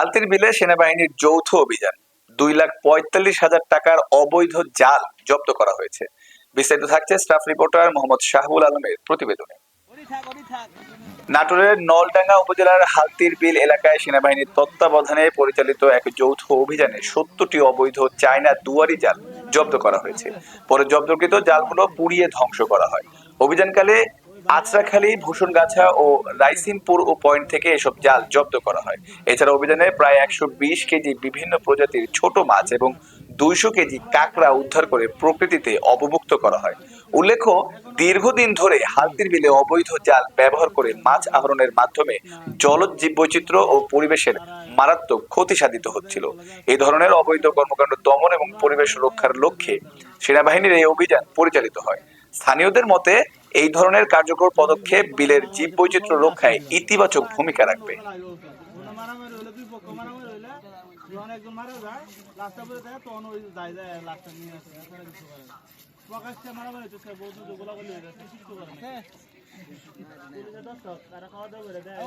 হালতির বিলে সেনাবাহিনীর যৌথ অভিযান। দুই লাখ পঁয়তাল্লিশ হাজার টাকার অবৈধ জাল জব্দ করা হয়েছে। বিস্তারিত থাকছে স্টাফ রিপোর্টার মোহাম্মদ শাহবুল আলমের প্রতিবেদনে। নাটোরের নলডাঙ্গা উপজেলার হালতির বিল এলাকায় সেনাবাহিনীর তত্ত্বাবধানে পরিচালিত এক যৌথ অভিযানে সত্তরটি অবৈধ চায়না দুয়ারি জাল জব্দ করা হয়েছে। পরে জব্দকৃত জালগুলো পুড়িয়ে ধ্বংস করা হয়। অভিযানকালে আচরাখালী ভূষণগাছা ও রাইসিনপুর ও পয়েন্ট থেকে এসব জাল জব্দ করা হয়। এছাড়া অভিযানে প্রায় একশো বিশ কেজি বিভিন্ন প্রজাতির ছোট মাছ এবং দুইশো কেজি কাঁকড়া উদ্ধার করে প্রকৃতিতে অবমুক্ত করা হয়। উল্লেখ্য, দীর্ঘদিন ধরে হালতির বিলে অবৈধ জাল ব্যবহার করে মাছ আহরণের মাধ্যমে জলজ জীববৈচিত্র্য ও পরিবেশের মারাত্মক ক্ষতি সাধিত হচ্ছিল। এই ধরনের অবৈধ কর্মকাণ্ড দমন এবং পরিবেশ রক্ষার লক্ষ্যে সেনাবাহিনীর এই অভিযান পরিচালিত হয়। স্থানীয়দের মতে এই ধরনের কার্যকর পদক্ষেপ বিলের জীববৈচিত্র্য রক্ষায় ইতিবাচক ভূমিকা রাখবে। খাওয়া দাওয়া করে দেয়